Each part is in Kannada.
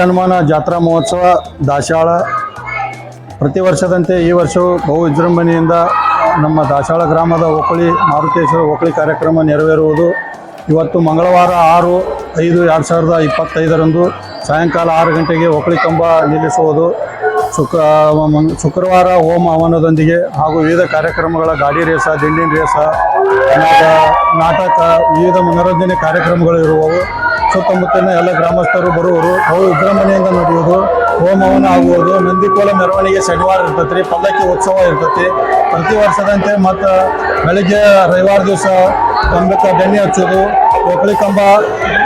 ಹನುಮಾನ ಜಾತ್ರಾ ಮಹೋತ್ಸವ ದಾಸಾಳ ಪ್ರತಿ ವರ್ಷದಂತೆ ಈ ವರ್ಷವೂ ಬಹು ವಿಜೃಂಭಣೆಯಿಂದ ನಮ್ಮ ದಾಸಾಳ ಗ್ರಾಮದ ಓಕಳಿ ಮಾರುತೇಶ್ವರ ಓಕಳಿ ಕಾರ್ಯಕ್ರಮ ನೆರವೇರುವುದು. ಇವತ್ತು ಮಂಗಳವಾರ ಆರು ಐದು ಎರಡು ಸಾವಿರದ ಇಪ್ಪತ್ತೈದರಂದು ಸಾಯಂಕಾಲ ಆರು ಗಂಟೆಗೆ ಓಕಳಿ ಕಂಬ ನಿಲ್ಲಿಸುವುದು. ಶುಕ್ರ ಶುಕ್ರವಾರ ಹೋಮ ಹವನದೊಂದಿಗೆ ಹಾಗೂ ವಿವಿಧ ಕಾರ್ಯಕ್ರಮಗಳ ಗಾಡಿ ರೇಸ, ದಿಂಡಿನ ರೇಸ ಆಮೇಲೆ ನಾಟಕ, ವಿವಿಧ ಮನೋರಂಜನೆ ಕಾರ್ಯಕ್ರಮಗಳು ಇರುವವು. ಸುತ್ತಮುತ್ತಲಿನ ಎಲ್ಲ ಗ್ರಾಮಸ್ಥರು ಬರುವರು. ಅವು ವಿಜೃಂಭಣೆಯಿಂದ ನಡೆಯುವುದು, ಹೋಮವನ್ನು ಆಗುವುದು. ನಂದಿಕೋಲ ಮೆರವಣಿಗೆ ಶನಿವಾರ ಇರ್ತೈತಿ ರೀ ಪಲ್ಲಕ್ಕಿ ಉತ್ಸವ ಇರ್ತೈತಿ. ಪ್ರತಿ ವರ್ಷದಂತೆ ಮತ್ತು ಬೆಳಿಗ್ಗೆ ರವಿವಾರ ದಿವಸ ಕಂಬಕ್ಕೆ ಬೆಣ್ಣೆ ಹಚ್ಚೋದು ಒಕ್ಕಳಿ ಕಂಬ,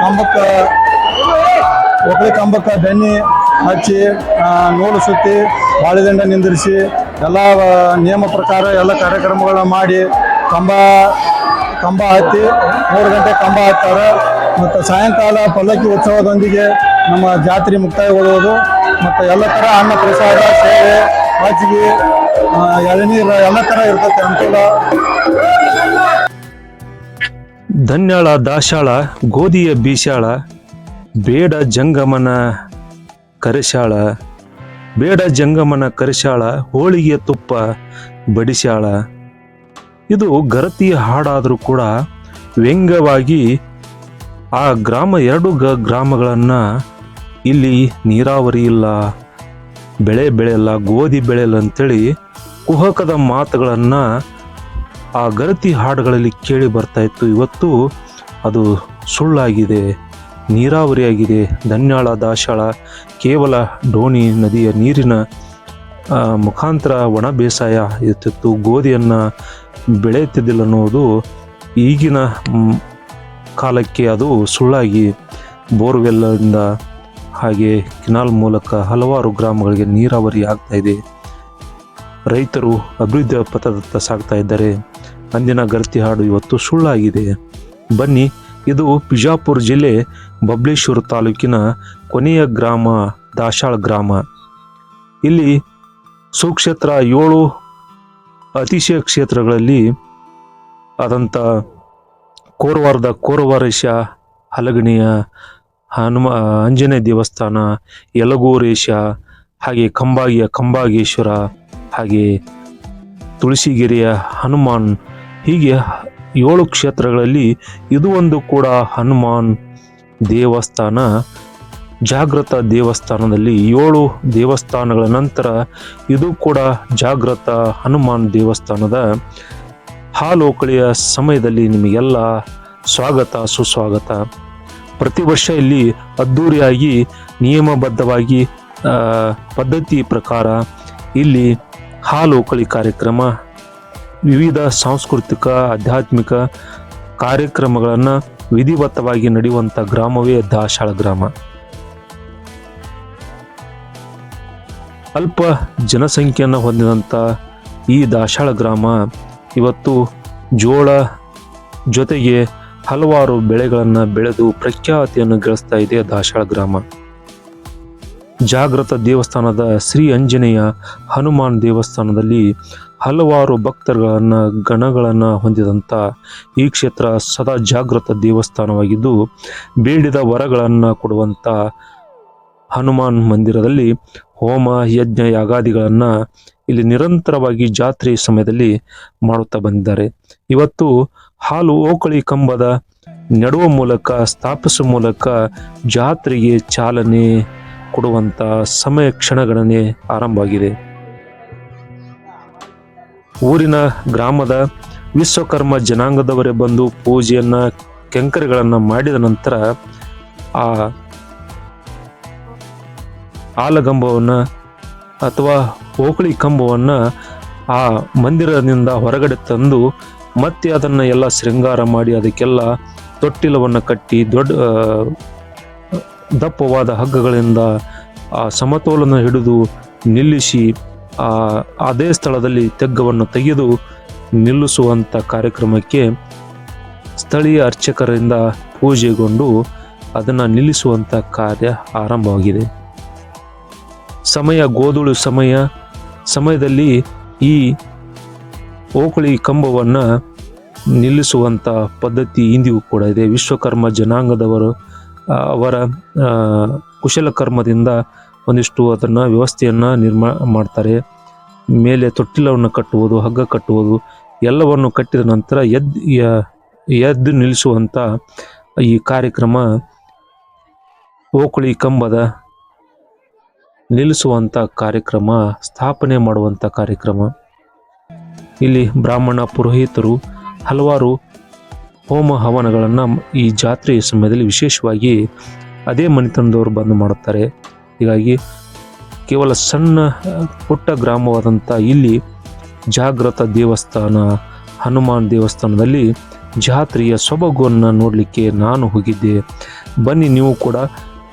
ಕಂಬಕ್ಕೆ, ಒಕ್ಕಳಿ ಕಂಬಕ್ಕೆ ಬೆಣ್ಣೆ ಹಚ್ಚಿ ನೂಲು ಸುತ್ತಿ, ಬಾಳೆದಂಡ ನಿಂದಿರಿಸಿ, ಎಲ್ಲ ನಿಯಮ ಪ್ರಕಾರ ಎಲ್ಲ ಕಾರ್ಯಕ್ರಮಗಳನ್ನ ಮಾಡಿ ಕಂಬ ಕಂಬ ಹತ್ತಿ, ಮೂರು ಗಂಟೆ ಕಂಬ ಹತ್ತಾರೆ. ಮತ್ತು ಸಾಯಂಕಾಲ ಪಲ್ಲಕ್ಕಿ ಉತ್ಸವದೊಂದಿಗೆ ನಮ್ಮ ಜಾತ್ರೆ ಮುಕ್ತಾಯಗೊಳ್ಳುವುದು. ಮತ್ತು ಎಲ್ಲ ಥರ ಅನ್ನ ಪ್ರಸಾದ, ಸೇವೆ, ಮಜ್ಜಿಗೆ ಎಳನೀರು ಎಲ್ಲ ಥರ ಇರ್ತದೆ ಅನುಕೂಲ. ಧನ್ಯಾಳ, ದಾಶಾಳ, ಗೋಧಿಯ ಬೀಶಾಳ, ಬೇಡ ಜಂಗಮನ ಕರೆಶಾಳ, ಬೇಡ ಜಂಗಮನ ಕರೆಶಾಳ ಹೋಳಿಗೆ ತುಪ್ಪ ಬಡಿಸ್ಯಾಳ ಇದು ಗರತಿ ಹಾಡಾದರೂ ಕೂಡ ವ್ಯಂಗ್ಯವಾಗಿ ಆ ಗ್ರಾಮ ಎರಡು ಗ ಗ್ರಾಮಗಳನ್ನು ಇಲ್ಲಿ ನೀರಾವರಿ ಇಲ್ಲ, ಬೆಳೆ ಬೆಳೆಯಲ್ಲ, ಗೋಧಿ ಬೆಳೆಯಲ್ಲ ಅಂತೇಳಿ ಕುಹಕದ ಮಾತುಗಳನ್ನು ಆ ಗರತಿ ಹಾಡುಗಳಲ್ಲಿ ಕೇಳಿ ಬರ್ತಾ ಇತ್ತು. ಇವತ್ತು ಅದು ಸುಳ್ಳಾಗಿದೆ, ನೀರಾವರಿಯಾಗಿದೆ. ಧನ್ಯಾಳ ದಾಶಾಳ ಕೇವಲ ಡೋಣಿ ನದಿಯ ನೀರಿನ ಮುಖಾಂತರ ಒಣ ಬೇಸಾಯ ಇರ್ತಿತ್ತು, ಗೋಧಿಯನ್ನು ಬೆಳೆಯುತ್ತಿದ್ದಿಲ್ಲ ಅನ್ನೋದು ಈಗಿನ ಕಾಲಕ್ಕೆ ಅದು ಸುಳ್ಳಾಗಿ ಬೋರ್ವೆಲ್ಲಿಂದ ಹಾಗೆ ಕೆನಾಲ್ ಮೂಲಕ ಹಲವಾರು ಗ್ರಾಮಗಳಿಗೆ ನೀರಾವರಿ ಆಗ್ತಾ ಇದೆ. ರೈತರು ಅಭಿವೃದ್ಧಿಯ ಪಥದತ್ತ ಸಾಗ್ತಾ ಇದ್ದಾರೆ. ಅಂದಿನ ಗರ್ತಿ ಹಾಡು ಇವತ್ತು ಸುಳ್ಳಾಗಿದೆ. ಬನ್ನಿ, ಇದು ಬಿಜಾಪುರ ಜಿಲ್ಲೆ ಬಬ್ಲೇಶ್ವರ ತಾಲೂಕಿನ ಕೊನೆಯ ಗ್ರಾಮ ದಾಶಾಳ ಗ್ರಾಮ. ಇಲ್ಲಿ ಸುಕ್ಷೇತ್ರ ಏಳು ಅತಿಶಯ ಕ್ಷೇತ್ರಗಳಲ್ಲಿ ಆದಂಥ ಕೋರವಾರದ ಕೋರವಾರೇಶ ಹಲಗಣಿಯ ಹನುಮ, ಆಂಜನೇಯ ದೇವಸ್ಥಾನ, ಯಲಗೂರೇಶ, ಹಾಗೆ ಕಂಬಾಗಿಯ ಕಂಬಾಗೇಶ್ವರ, ಹಾಗೆ ತುಳಸಿಗೆರೆಯ ಹನುಮಾನ್. ಹೀಗೆ ಏಳು ಕ್ಷೇತ್ರಗಳಲ್ಲಿ ಇದು ಒಂದು ಕೂಡ ಹನುಮಾನ್ ದೇವಸ್ಥಾನ. ಜಾಗೃತ ದೇವಸ್ಥಾನದಲ್ಲಿ ಏಳು ದೇವಸ್ಥಾನಗಳ ನಂತರ ಇದು ಕೂಡ ಜಾಗೃತ ಹನುಮಾನ್ ದೇವಸ್ಥಾನದ ಹಾಲೋಕಳಿಯ ಸಮಯದಲ್ಲಿ ನಿಮಗೆಲ್ಲ ಸ್ವಾಗತ, ಸುಸ್ವಾಗತ. ಪ್ರತಿ ವರ್ಷ ಇಲ್ಲಿ ಅದ್ಧೂರಿಯಾಗಿ ನಿಯಮಬದ್ಧವಾಗಿ ಪದ್ಧತಿ ಪ್ರಕಾರ ಇಲ್ಲಿ ಹಾಲೋಕಳಿ ಕಾರ್ಯಕ್ರಮ, ವಿವಿಧ ಸಾಂಸ್ಕೃತಿಕ, ಆಧ್ಯಾತ್ಮಿಕ ಕಾರ್ಯಕ್ರಮಗಳನ್ನು ವಿಧಿವತ್ತವಾಗಿ ನಡೆಯುವಂಥ ಗ್ರಾಮವೇ ದಾಶಾಳ ಗ್ರಾಮ. ಅಲ್ಪ ಜನಸಂಖ್ಯೆಯನ್ನು ಹೊಂದಿದಂಥ ಈ ದಾಶಾಳ ಗ್ರಾಮ ಇವತ್ತು ಜೋಳ ಜೊತೆಗೆ ಹಲವಾರು ಬೆಳೆಗಳನ್ನು ಬೆಳೆದು ಪ್ರಖ್ಯಾತಿಯನ್ನು ಗಳಿಸ್ತಾ ಇದೆ ದಾಶಾಳ ಗ್ರಾಮ. ಜಾಗೃತ ದೇವಸ್ಥಾನದ ಶ್ರೀ ಅಂಜನೇಯ ಹನುಮಾನ್ ದೇವಸ್ಥಾನದಲ್ಲಿ ಹಲವಾರು ಭಕ್ತರುಗಳನ್ನು ಗಣಗಳನ್ನು ಹೊಂದಿದಂಥ ಈ ಕ್ಷೇತ್ರ ಸದಾ ಜಾಗೃತ ದೇವಸ್ಥಾನವಾಗಿದ್ದು, ಬೇಡಿದ ವರಗಳನ್ನು ಕೊಡುವಂಥ ಹನುಮಾನ್ ಮಂದಿರದಲ್ಲಿ ಹೋಮ, ಯಜ್ಞ, ಯಾಗಾದಿಗಳನ್ನು ಇಲ್ಲಿ ನಿರಂತರವಾಗಿ ಜಾತ್ರೆ ಸಮಯದಲ್ಲಿ ಮಾಡುತ್ತಾ ಬಂದಿದ್ದಾರೆ. ಇವತ್ತು ಹಾಲು ಓಕಳಿ ಕಂಬದ ನೆಡುವ ಮೂಲಕ, ಸ್ಥಾಪಿಸುವ ಮೂಲಕ ಜಾತ್ರೆಗೆ ಚಾಲನೆ ಕೊಡುವಂಥ ಸಮಯ ಕ್ಷಣಗಣನೆ ಆರಂಭವಾಗಿದೆ. ಊರಿನ ಗ್ರಾಮದ ವಿಶ್ವಕರ್ಮ ಜನಾಂಗದವರೇ ಬಂದು ಪೂಜೆಯನ್ನ, ಕೆಂಕರಿಗಳನ್ನು ಮಾಡಿದ ನಂತರ ಆ ಆಲಗಂಬವನ್ನು ಅಥವಾ ಓಕಳಿ ಕಂಬವನ್ನು ಆ ಮಂದಿರದಿಂದ ಹೊರಗಡೆ ತಂದು ಮತ್ತೆ ಅದನ್ನು ಎಲ್ಲ ಶೃಂಗಾರ ಮಾಡಿ ಅದಕ್ಕೆಲ್ಲ ತೊಟ್ಟಿಲವನ್ನು ಕಟ್ಟಿ ದೊಡ್ಡ ದಪ್ಪವಾದ ಹಗ್ಗಗಳಿಂದ ಆ ಸಮತೋಲನ ಹಿಡಿದು ನಿಲ್ಲಿಸಿ ಆ ಅದೇ ಸ್ಥಳದಲ್ಲಿ ತೆಗ್ಗವನ್ನು ತೆಗೆದು ನಿಲ್ಲಿಸುವಂಥ ಕಾರ್ಯಕ್ರಮಕ್ಕೆ ಸ್ಥಳೀಯ ಅರ್ಚಕರಿಂದ ಪೂಜೆಗೊಂಡು ಅದನ್ನು ನಿಲ್ಲಿಸುವಂಥ ಕಾರ್ಯ ಆರಂಭವಾಗಿದೆ. ಸಮಯ ಗೋಧುಳು ಸಮಯ. ಸಮಯದಲ್ಲಿ ಈ ಓಕುಳಿ ಕಂಬವನ್ನು ನಿಲ್ಲಿಸುವಂಥ ಪದ್ಧತಿ ಇಂದಿಗೂ ಕೂಡ ಇದೆ. ವಿಶ್ವಕರ್ಮ ಜನಾಂಗದವರು ಅವರ ಕುಶಲಕರ್ಮದಿಂದ ಒಂದಿಷ್ಟು ಅದನ್ನು ವ್ಯವಸ್ಥೆಯನ್ನು ನಿರ್ಮಾ, ಮಾಡ್ತಾರೆ. ಮೇಲೆ ತೊಟ್ಟಿಲವನ್ನು ಕಟ್ಟುವುದು, ಹಗ್ಗ ಕಟ್ಟುವುದು, ಎಲ್ಲವನ್ನು ಕಟ್ಟಿದ ನಂತರ ಎದ್ದು ಎದ್ದು ನಿಲ್ಲಿಸುವಂಥ ಈ ಕಾರ್ಯಕ್ರಮ ಓಕುಳಿ ಕಂಬದ ನಿಲ್ಲಿಸುವಂಥ ಕಾರ್ಯಕ್ರಮ, ಸ್ಥಾಪನೆ ಮಾಡುವಂಥ ಕಾರ್ಯಕ್ರಮ. ಇಲ್ಲಿ ಬ್ರಾಹ್ಮಣ ಪುರೋಹಿತರು ಹಲವಾರು ಹೋಮ ಹವನಗಳನ್ನು ಈ ಜಾತ್ರೆಯ ಸಮಯದಲ್ಲಿ ವಿಶೇಷವಾಗಿ ಅದೇ ಮನೆತನದವರು ಬಂದು ಮಾಡುತ್ತಾರೆ. ಹೀಗಾಗಿ ಕೇವಲ ಸಣ್ಣ, ಪುಟ್ಟ ಗ್ರಾಮವಾದಂಥ ಇಲ್ಲಿ ಜಾಗೃತ ದೇವಸ್ಥಾನ, ಹನುಮಾನ್ ದೇವಸ್ಥಾನದಲ್ಲಿ ಜಾತ್ರೆಯ ಸೊಬಗನ್ನು ನೋಡಲಿಕ್ಕೆ ನಾನು ಹೋಗಿದ್ದೆ. ಬನ್ನಿ ನೀವು ಕೂಡ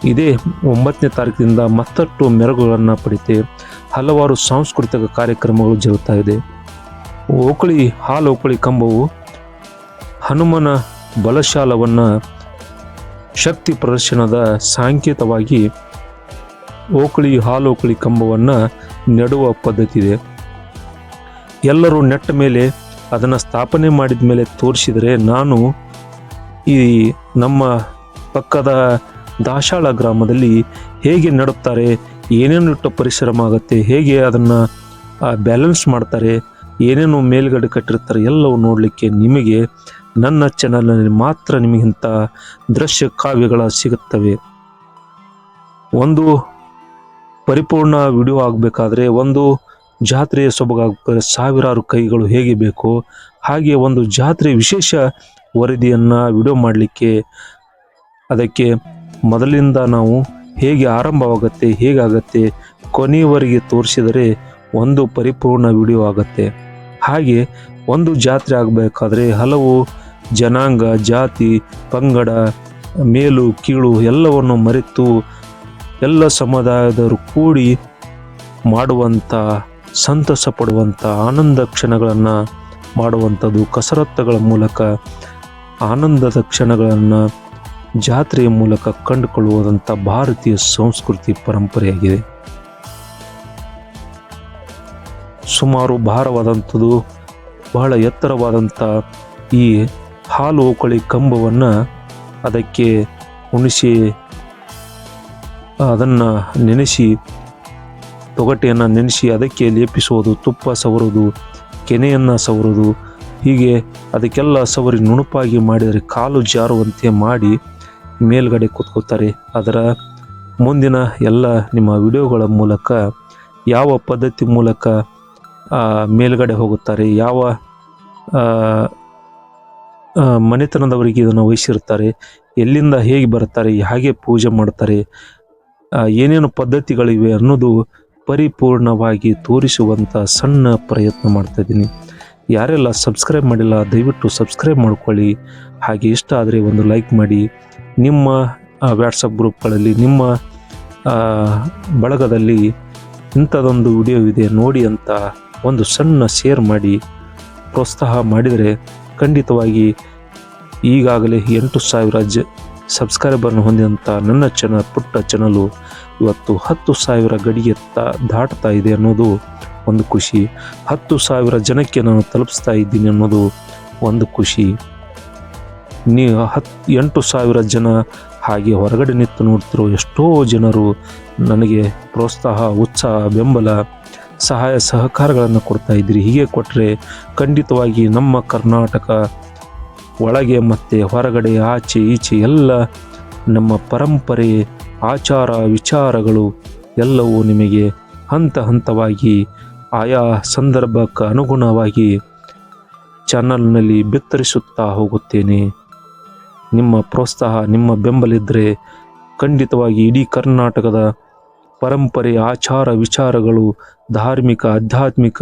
ಇದೇ ಒಂಬತ್ತನೇ ತಾರೀಕಿನಿಂದ ಮತ್ತಷ್ಟು ಮೆರಗುಗಳನ್ನು ಪಡಿತೆ ಹಲವಾರು ಸಾಂಸ್ಕೃತಿಕ ಕಾರ್ಯಕ್ರಮಗಳು ಜರುಗುತ್ತಾ ಇದೆ. ಓಕಳಿ ಹಾಲು ಓಕಳಿ ಕಂಬವು ಹನುಮನ ಬಲಶಾಲವನ್ನು ಶಕ್ತಿ ಪ್ರದರ್ಶನದ ಸಾಂಕೇತವಾಗಿ ಓಕಳಿ ಹಾಲು ಓಕಳಿ ಕಂಬವನ್ನು ನೆಡುವ ಪದ್ಧತಿ ಇದೆ. ಎಲ್ಲರೂ ನೆಟ್ಟ ಮೇಲೆ ಅದನ್ನು ಸ್ಥಾಪನೆ ಮಾಡಿದ ಮೇಲೆ ತೋರಿಸಿದರೆ ನಾನು ಈ ನಮ್ಮ ಪಕ್ಕದ ದಾಶಾಳ ಗ್ರಾಮದಲ್ಲಿ ಹೇಗೆ ನಡುತ್ತಾರೆ, ಏನೇನು ಪರಿಶ್ರಮ ಆಗುತ್ತೆ ಹೇಗೆ ಅದನ್ನು ಬ್ಯಾಲೆನ್ಸ್ ಮಾಡ್ತಾರೆ, ಏನೇನು ಮೇಲ್ಗಡೆ ಕಟ್ಟಿರ್ತಾರೆ, ಎಲ್ಲವೂ ನೋಡಲಿಕ್ಕೆ ನಿಮಗೆ ನನ್ನ ಚಾನಲ್ನಲ್ಲಿ ಮಾತ್ರ ನಿಮಗಿಂತ ದೃಶ್ಯ ಕಾವ್ಯಗಳ ಸಿಗುತ್ತವೆ. ಒಂದು ಪರಿಪೂರ್ಣ ವಿಡಿಯೋ ಆಗಬೇಕಾದ್ರೆ, ಒಂದು ಜಾತ್ರೆಯ ಸೊಬಗಾಗಬೇಕಾದ್ರೆ ಸಾವಿರಾರು ಕೈಗಳು ಹೇಗೆ ಬೇಕು ಹಾಗೆ ಒಂದು ಜಾತ್ರೆ ವಿಶೇಷ ವರದಿಯನ್ನು ವಿಡಿಯೋ ಮಾಡಲಿಕ್ಕೆ ಅದಕ್ಕೆ ಮೊದಲಿಂದ ನಾವು ಹೇಗೆ ಆರಂಭವಾಗುತ್ತೆ, ಹೇಗಾಗತ್ತೆ ಕೊನೆಯವರೆಗೆ ತೋರಿಸಿದರೆ ಒಂದು ಪರಿಪೂರ್ಣ ವಿಡಿಯೋ ಆಗುತ್ತೆ. ಹಾಗೆ ಒಂದು ಜಾತ್ರೆ ಆಗಬೇಕಾದ್ರೆ ಹಲವು ಜನಾಂಗ, ಜಾತಿ, ಪಂಗಡ, ಮೇಲು, ಕೀಳು ಎಲ್ಲವನ್ನು ಮರೆತು ಎಲ್ಲ ಸಮುದಾಯದವರು ಕೂಡಿ ಮಾಡುವಂಥ ಸಂತಸ ಪಡುವಂಥ ಆನಂದ ಕ್ಷಣಗಳನ್ನು ಮಾಡುವಂಥದ್ದು ಕಸರತ್ತುಗಳ ಮೂಲಕ ಆನಂದದ ಕ್ಷಣಗಳನ್ನು ಜಾತ್ರೆಯ ಮೂಲಕ ಕಂಡುಕೊಳ್ಳುವುದಂಥ ಭಾರತೀಯ ಸಂಸ್ಕೃತಿ ಪರಂಪರೆಯಾಗಿದೆ. ಸುಮಾರು ಭಾರವಾದಂಥದ್ದು, ಬಹಳ ಎತ್ತರವಾದಂಥ ಈ ಹಾಲು ಓಕಳಿ ಕಂಬವನ್ನು ಅದಕ್ಕೆ ಉಣಿಸಿ, ಅದನ್ನು ನೆನೆಸಿ, ತೊಗಟೆಯನ್ನು ನೆನೆಸಿ ಅದಕ್ಕೆ ಲೇಪಿಸುವುದು, ತುಪ್ಪ ಸವರೋದು ಕೆನೆಯನ್ನು ಸವರೋದು ಹೀಗೆ ಅದಕ್ಕೆಲ್ಲ ಸವರಿ ನುಣುಪಾಗಿ ಮಾಡಿದರೆ ಕಾಲು ಜಾರುವಂತೆ ಮಾಡಿ ಮೇಲ್ಗಡೆ ಕೂತ್ಕೋತಾರೆ ಅದರ ಮುಂದಿನ ಎಲ್ಲ ನಿಮ್ಮ ವಿಡಿಯೋಗಳ ಮೂಲಕ ಯಾವ ಪದ್ಧತಿ ಮೂಲಕ ಮೇಲ್ಗಡೆ ಹೋಗುತ್ತಾರೆ, ಯಾವ ಮನೆತನದವರಿಗೆ ಇದನ್ನು ವಹಿಸಿರುತ್ತಾರೆ, ಎಲ್ಲಿಂದ ಹೇಗೆ ಬರ್ತಾರೆ ಹೇಗೆ ಪೂಜೆ ಮಾಡ್ತಾರೆ ಏನೇನು ಪದ್ಧತಿಗಳಿವೆ ಅನ್ನೋದು ಪರಿಪೂರ್ಣವಾಗಿ ತೋರಿಸುವಂಥ ಸಣ್ಣ ಪ್ರಯತ್ನ ಮಾಡ್ತಾಯಿದ್ದೀನಿ ಯಾರೆಲ್ಲ ಸಬ್ಸ್ಕ್ರೈಬ್ ಮಾಡಿಲ್ಲ, ದಯವಿಟ್ಟು ಸಬ್ಸ್ಕ್ರೈಬ್ ಮಾಡ್ಕೊಳ್ಳಿ. ಹಾಗೆ ಇಷ್ಟ ಆದರೆ ಒಂದು ಲೈಕ್ ಮಾಡಿ. ನಿಮ್ಮ ವ್ಯಾಟ್ಸಪ್ ಗ್ರೂಪ್ಗಳಲ್ಲಿ ನಿಮ್ಮ ಬಳಗದಲ್ಲಿ ಇಂಥದ್ದೊಂದು ವಿಡಿಯೋ ಇದೆ ನೋಡಿ ಅಂತ ಒಂದು ಸಣ್ಣ ಶೇರ್ ಮಾಡಿ, ಪ್ರೋತ್ಸಾಹ ಮಾಡಿದರೆ ಖಂಡಿತವಾಗಿ ಈಗಾಗಲೇ ಎಂಟು ಸಾವಿರ ಜ ಸಬ್ಸ್ಕ್ರೈಬರ್ನ ಹೊಂದಿದಂಥ ನನ್ನ ಚಾನಲ್ ಪುಟ್ಟ ಚಾನಲು ಇವತ್ತು ಹತ್ತು ಸಾವಿರ ಗಡಿಗೆ ದಾಟ್ತಾ ಇದೆ ಅನ್ನೋದು ಒಂದು ಖುಷಿ. ಹತ್ತು ಸಾವಿರ ಜನಕ್ಕೆ ನಾನು ತಲುಪಿಸ್ತಾ ಇದ್ದೀನಿ ಅನ್ನೋದು ಒಂದು ಖುಷಿ. ನೀ ಹತ್ತು ಎಂಟು ಸಾವಿರ ಜನ ಹಾಗೆ ಹೊರಗಡೆ ನಿಂತು ನೋಡ್ತಿರೋ ಎಷ್ಟೋ ಜನರು ನನಗೆ ಪ್ರೋತ್ಸಾಹ, ಉತ್ಸಾಹ, ಬೆಂಬಲ, ಸಹಾಯ, ಸಹಕಾರಗಳನ್ನು ಕೊಡ್ತಾ ಇದ್ದೀರಿ. ಹೀಗೆ ಕೊಟ್ಟರೆ ಖಂಡಿತವಾಗಿ ನಮ್ಮ ಕರ್ನಾಟಕ ಒಳಗೆ ಮತ್ತು ಹೊರಗಡೆ ಆಚೆ ಈಚೆ ಎಲ್ಲ ನಮ್ಮ ಪರಂಪರೆ, ಆಚಾರ, ವಿಚಾರಗಳು ಎಲ್ಲವೂ ನಿಮಗೆ ಹಂತ ಹಂತವಾಗಿ ಆಯಾ ಸಂದರ್ಭಕ್ಕೆ ಅನುಗುಣವಾಗಿ ಚಾನಲ್ನಲ್ಲಿ ಬಿತ್ತರಿಸುತ್ತಾ ಹೋಗುತ್ತೇನೆ. ನಿಮ್ಮ ಪ್ರೋತ್ಸಾಹ, ನಿಮ್ಮ ಬೆಂಬಲಿದ್ದರೆ ಖಂಡಿತವಾಗಿ ಇಡೀ ಕರ್ನಾಟಕದ ಪರಂಪರೆ, ಆಚಾರ, ವಿಚಾರಗಳು, ಧಾರ್ಮಿಕ, ಆಧ್ಯಾತ್ಮಿಕ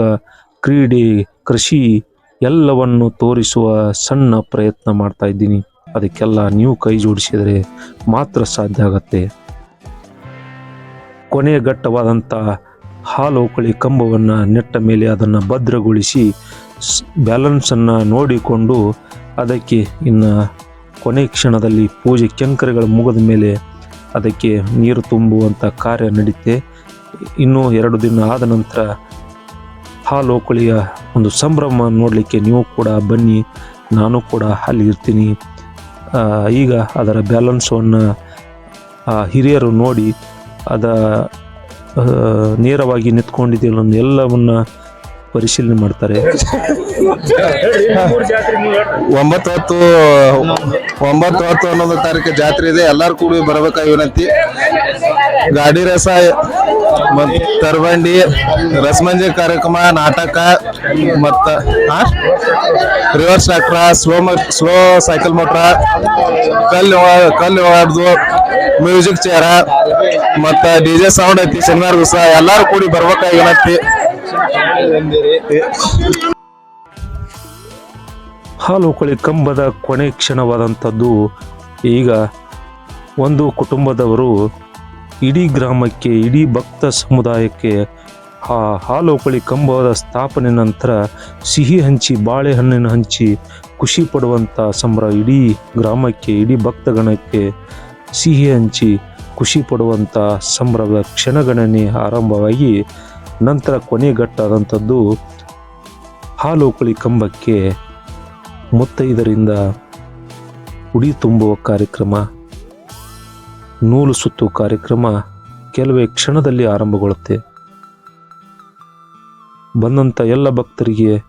ಕ್ರೀಡೆ, ಕೃಷಿ ಎಲ್ಲವನ್ನು ತೋರಿಸುವ ಸಣ್ಣ ಪ್ರಯತ್ನ ಮಾಡ್ತಾ ಇದ್ದೀನಿ. ಅದಕ್ಕೆಲ್ಲ ನೀವು ಕೈ ಜೋಡಿಸಿದರೆ ಮಾತ್ರ ಸಾಧ್ಯ ಆಗತ್ತೆ. ಕೊನೆಯ ಘಟ್ಟವಾದಂಥ ಹಾಲೋಕಳಿ ಕಂಬವನ್ನು ನೆಟ್ಟ ಮೇಲೆ ಅದನ್ನು ಭದ್ರಗೊಳಿಸಿ ಬ್ಯಾಲೆನ್ಸನ್ನು ನೋಡಿಕೊಂಡು ಅದಕ್ಕೆ ಇನ್ನು ಕೊನೆ ಕ್ಷಣದಲ್ಲಿ ಪೂಜೆ ಕೆಂಕರೆಗಳು ಮುಗಿದ ಮೇಲೆ ಅದಕ್ಕೆ ನೀರು ತುಂಬುವಂಥ ಕಾರ್ಯ ನಡೀತೆ. ಇನ್ನೂ ಎರಡು ದಿನ ಆದ ನಂತರ ಹಾಲೋಕಳಿಯ ಒಂದು ಸಂಭ್ರಮ ನೋಡಲಿಕ್ಕೆ ನೀವು ಕೂಡ ಬನ್ನಿ. ನಾನು ಕೂಡ ಅಲ್ಲಿ ಇರ್ತೀನಿ. ಈಗ ಅದರ ಬ್ಯಾಲೆನ್ಸನ್ನು ಆ, ಹಿರಿಯರು ನೋಡಿ ಅದ ನೇರವಾಗಿ ನಿಂತ್ಕೊಂಡಿದೆಯಲ್ಲ ಎಲ್ಲವನ್ನ ಪರಿಶೀಲನೆ ಮಾಡ್ತಾರೆ. ಒಂಬತ್ತು ಹತ್ತು ಒಂಬತ್ತು ಹತ್ತು ಹನ್ನೊಂದು ತಾರೀಕು ಜಾತ್ರೆ ಇದೆ. ಎಲ್ಲರೂ ಕೂಡ ಬರಬೇಕಾಗಿ ವಿನಂತಿ? ಗಾಡಿ ರಸ ಮತ್ತು ತರಬಂಡಿ, ರಸಮಂಜಿ ಕಾರ್ಯಕ್ರಮ, ನಾಟಕ, ಮತ್ತ reverse tractor slow slow cycle motor ಕಲ್ಲು ಕಲ್ಲು ಹೊಡೆದು ಮ್ಯೂಸಿಕ್ ಚೇರ ಮತ್ತು ಡಿ ಜೆ ಸೌಂಡ್ ಐತಿ, ಶನಿವಾರ ದಿವಸ. ಎಲ್ಲಾರು ಕೂಡಿ ಬರ್ಬೇಕಾಗಿ ವಿನಂತಿ? ಹಾಲುಕಳಿ ಕಂಬದ ಕೊನೆ ಕ್ಷಣವಾದಂಥದ್ದು. ಈಗ ಒಂದು ಕುಟುಂಬದವರು ಇಡೀ ಗ್ರಾಮಕ್ಕೆ, ಇಡೀ ಭಕ್ತ ಸಮುದಾಯಕ್ಕೆ ಆ ಹಾಲುಕಳಿ ಕಂಬದ ಸ್ಥಾಪನೆ ನಂತರ ಸಿಹಿ ಹಂಚಿ, ಬಾಳೆಹಣ್ಣಿನ ಹಂಚಿ ಖುಷಿ ಪಡುವಂಥ ಸಂಭ್ರ ಇಡೀ ಗ್ರಾಮಕ್ಕೆ, ಇಡೀ ಭಕ್ತಗಣಕ್ಕೆ ಸಿಹಿ ಹಂಚಿ ಖುಷಿ ಪಡುವಂಥ ಸಂಭ್ರಮದ ಕ್ಷಣಗಣನೆ ಆರಂಭವಾಗಿ ನಂತರ ಕೊನೆಗಟ್ಟಾದಂಥದ್ದು ಹಾಲುಕಳಿ ಕಂಬಕ್ಕೆ ಮುತ್ತೈದರಿಂದ ಉಡಿ ತುಂಬುವ ಕಾರ್ಯಕ್ರಮ, ನೂಲು ಸುತ್ತು ಕಾರ್ಯಕ್ರಮ ಕೆಲವೇ ಕ್ಷಣದಲ್ಲಿ ಆರಂಭಗೊಳ್ಳುತ್ತೆ. ಬಂದಂಥ ಎಲ್ಲ ಭಕ್ತರಿಗೆ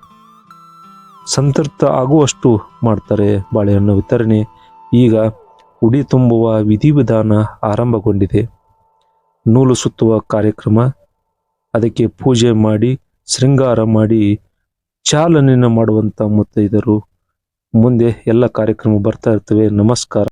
ಸಂತೃಪ್ತ ಆಗುವಷ್ಟು ಮಾಡ್ತಾರೆ ಬಾಳೆಹಣ್ಣು ವಿತರಣೆ. ಈಗ ಉಡಿ ತುಂಬುವ ವಿಧಿವಿಧಾನ ಆರಂಭಗೊಂಡಿದೆ. ನೂಲು ಸುತ್ತುವ ಕಾರ್ಯಕ್ರಮ ಅದಕ್ಕೆ ಪೂಜೆ ಮಾಡಿ ಶೃಂಗಾರ ಮಾಡಿ ಚಾಲನೆಯನ್ನು ಮಾಡುವಂಥ ಮುತ್ತೈದರು ಮುಂದೆ ಎಲ್ಲ ಕಾರ್ಯಕ್ರಮ ಬರ್ತಾ ಇರ್ತವೆ. ನಮಸ್ಕಾರ.